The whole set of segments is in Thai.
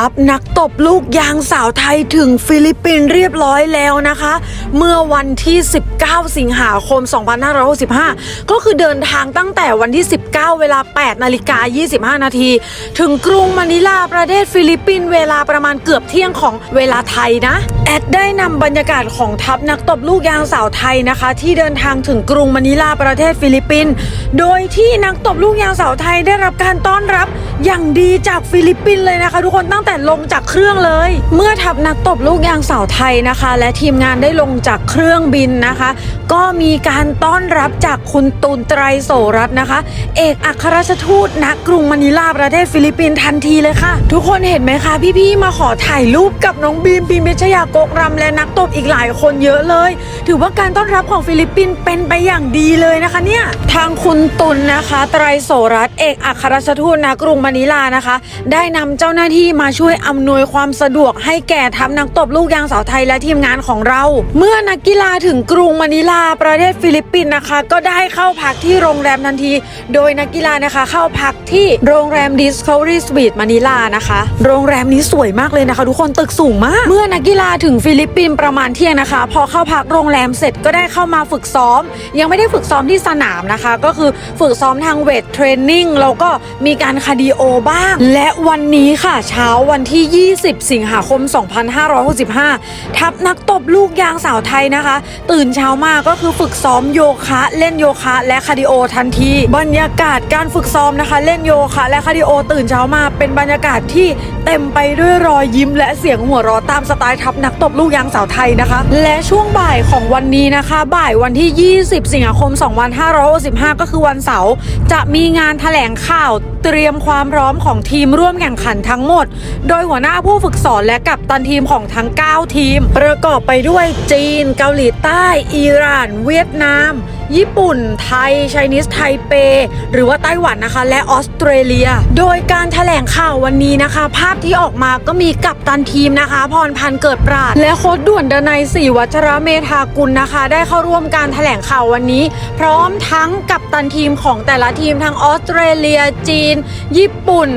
ทัพนักตบลูกยางสาวไทยถึงฟิลิปปินส์เรียบร้อยแล้วนะคะ เมื่อวันที่ 19 สิงหาคม 2565 ก็คือเดินทางตั้งแต่วันที่ 19 เวลา 8 นาฬิกา 25 นาที ถึงกรุงมะนิลาประเทศฟิลิปปินส์เวลาประมาณเกือบเที่ยงของเวลาไทยนะ แอดได้นำบรรยากาศของทัพนักตบลูกยางสาวไทยนะคะ ที่เดินทางถึงกรุงมะนิลาประเทศฟิลิปปินส์โดยที่นักตบลูกยางสาวไทยได้รับการต้อนรับอย่างดีจากฟิลิปปินส์เลยนะคะ ทุกคนตั้งแต่ลงจากเครื่องเลย เมื่อทัพนักตบลูกยางสาวไทยนะคะ และทีมงานได้ลงจากเครื่องบินนะคะ ก็มีการต้อนรับจากคุณตูนไตรโสรัตน์นะคะ เอกอัครราชทูตณกรุงมะนิลาประเทศฟิลิปปินส์ทันทีเลยค่ะ ทุกคนเห็นไหมคะ พี่ๆมาขอถ่ายรูปกับน้องบีมบีมเบชยากกรำและนักตบอีกหลายคนเยอะเลย ถือว่าการต้อนรับของฟิลิปปินส์เป็นไปอย่างดีเลยนะคะเนี่ยทางคุณตุลนะคะ ไตรโสรัตน์เอกอัครราชทูตณกรุงมะนิลานะคะ ได้นำเจ้าหน้าที่มาช่วยอำนวยความสะดวกให้แก่ทัพนักตบลูกยางสาวไทยและทีมงานของเรา เมื่อนักกีฬาถึงกรุงมะนิลาประเทศฟิลิปปินส์นะคะ ก็ได้เข้าพักที่โรงแรมทันที โดยนักกีฬานะคะเข้าพักที่โรงแรม Discovery Suite มะนิลานะคะ โรงแรมนี้สวยมากเลยนะคะ ทุกคนตึกสูงมาก เมื่อนักกีฬาถึงฟิลิปปินส์ประมาณเที่ยงนะคะ พอเข้าพักโรงแรมเสร็จก็ได้เข้ามาฝึกซ้อม ยังไม่ได้ฝึกซ้อมที่สนามนะคะ ก็คือฝึกซ้อมทางเวทเทรนนิ่งแล้วก็มีการคาร์ดิโอบ้าง และวันนี้ค่ะเช้าวันที่ 20 สิงหาคม 2565 ทัพนักตบลูกยางสาวไทยนะคะ ตื่นเช้ามาก็คือฝึกซ้อมโยคะเล่นโยคะและคาร์ดิโอทันที บรรยากาศการฝึกซ้อมนะคะ เล่นโยคะและคาร์ดิโอตื่นเช้ามาเป็นบรรยากาศที่เต็มไปด้วยรอยยิ้มและเสียงหัวเราะตามสไตล์ทัพนักตบลูกยางสาวไทยนะคะ และช่วงบ่ายของวันนี้นะคะ บ่ายวันที่ 20 สิงหาคม 2565 ก็คือวันเสาร์จะมีงานแถลงข่าวเตรียมความพร้อมของทีมร่วมแข่งขันทั้งหมดโดยหัวหน้าผู้ฝึกสอนและกัปตันทีมของทั้ง 9 ทีม ประกอบไปด้วยจีน เกาหลีใต้ อิหร่าน เวียดนาม ญี่ปุ่น ไทยไชนีสไทเป หรือว่าไต้หวันนะคะ และออสเตรเลีย โดยการแถลงข่าววันนี้นะคะ ภาพที่ออกมาก็มีกัปตันทีมนะคะ พรพันธ์เกิดปราด และโค้ดด่วนดนัยศรีวัชระเมธากุลนะคะ ได้เข้าร่วมการแถลงข่าววันนี้ พร้อมทั้งกัปตันทีมของแต่ละทีมทั้งออสเตรเลีย จีน ญี่ปุ่น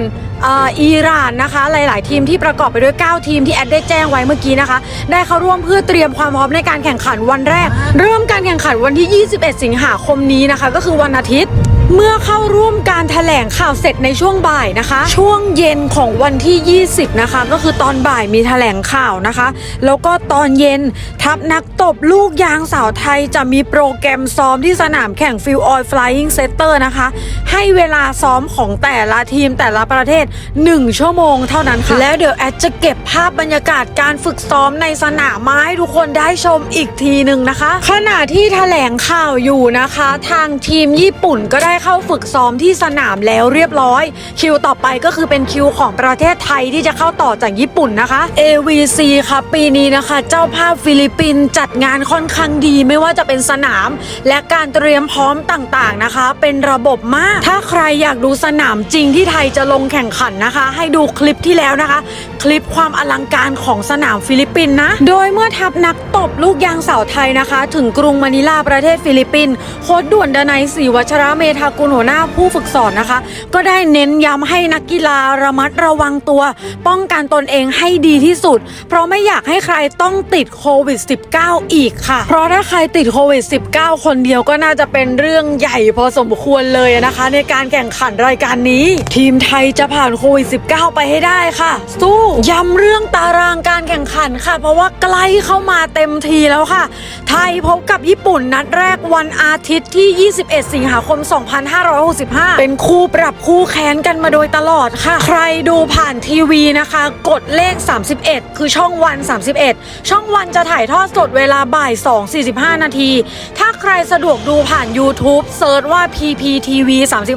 อิหร่านนะคะ หลาย ๆ ทีมที่ประกอบไปด้วย 9 ทีมที่แอดได้แจ้งไว้เมื่อกี้นะคะ ได้เข้าร่วมเพื่อเตรียมความพร้อมในการแข่งขันวันแรก เริ่มการแข่งขันวันที่ 21 สิงหาคมนี้นะคะ ก็คือวันอาทิตย์ เมื่อเข้าร่วมการแถลงข่าวเสร็จในช่วงบ่ายนะคะ ช่วงเย็นของวันที่ 20 นะคะ ก็คือตอนบ่ายมีแถลงข่าวนะคะ แล้วก็ตอนเย็นทัพนักตบลูกยางสาวไทยจะมีโปรแกรมซ้อมที่สนามแข่งฟิลออย Flying Setter นะคะ ให้เวลาซ้อมของแต่ละทีมแต่ละประเทศ 1 ชั่วโมงเท่านั้นค่ะ แล้วเดี๋ยวแอดจะเก็บภาพบรรยากาศการฝึกซ้อมในสนามมาให้ทุกคนได้ชมอีกทีหนึ่งนะคะ ขณะที่แถลงข่าวอยู่นะคะ ทางทีมญี่ปุ่นก็ได้ได้เข้าฝึกซ้อมที่สนามแล้วเรียบร้อย คิวต่อไปก็คือเป็นคิวของประเทศไทยที่จะเข้าต่อจากญี่ปุ่นนะคะ AVC ค่ะปีนี้นะคะ เจ้าภาพฟิลิปปินส์จัดงานค่อนข้างดีไม่ว่าจะเป็นสนาม และการเตรียมพร้อมต่างๆนะคะ เป็นระบบมาก ถ้าใครอยากดูสนามจริงที่ไทยจะลงแข่งขันนะคะ ให้ดูคลิปที่แล้วนะคะ คลิปความอลังการของสนามฟิลิปปินส์นะ โดยเมื่อทัพนักตบลูกยางสาวไทยนะคะ ถึงกรุงมะนิลาประเทศฟิลิปปินส์โค้ดด่วนดนัยศรีวัชระเมธากุลหัวหน้าผู้ฝึกสอนนะคะ ก็ได้เน้นย้ำให้นักกีฬาระมัดระวังตัว ป้องกันตนเองให้ดีที่สุด เพราะไม่อยากให้ใครต้องติดโควิด -19 อีกค่ะ เพราะถ้าใครติดโควิด -19 คนเดียวก็น่าจะเป็นเรื่องใหญ่พอสมควรเลยนะคะ ในการแข่งขันรายการนี้ ทีมไทยจะผ่านโควิด -19 ไปให้ได้ค่ะ สู้ย้ำเรื่องตารางการแข่งขันค่ะ เพราะว่าใกล้เข้ามาเต็มทีแล้วค่ะ ไทยพบกับญี่ปุ่นนัดแรกวันอาทิตย์ที่ 21 สิงหาคม2565 เป็นคู่ปรับคู่แค้นกันมาโดยตลอดค่ะ ใครดูผ่านทีวีนะคะ กดเลข 31 คือช่องวัน 31 ช่องวันจะถ่ายทอดสดเวลาบ่าย 2.45 นาที ถ้าใครสะดวกดูผ่าน YouTube เซิร์ชว่า PPTV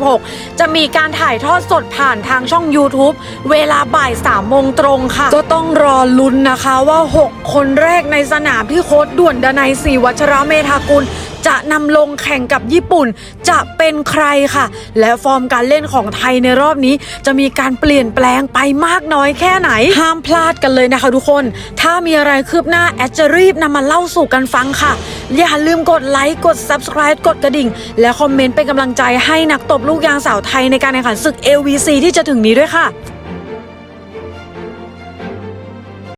36 จะมีการถ่ายทอดสดผ่านทางช่อง YouTube เวลาบ่าย3โมงตรงค่ะ ก็ต้องรอลุ้นนะคะว่า 6 คนแรกในสนามที่โค้ดด่วนดนัยศรีวัชระเมธากุล จะนำลงแข่งกับญี่ปุ่น จะเป็นใครค่ะ และฟอร์มการเล่นของไทยในรอบนี้ จะมีการเปลี่ยนแปลงไปมากน้อยแค่ไหน ห้ามพลาดกันเลยนะคะทุกคน ถ้ามีอะไรคืบหน้าแอดจะรีบนำมาเล่าสู่กันฟังค่ะ อย่าลืมกดไลค์กด subscribe กดกระดิ่ง และคอมเมนต์เป็นกำลังใจให้นักตบลูกยางสาวไทยในการแข่งขันศึก LVC ที่จะถึงนี้ด้วยค่ะ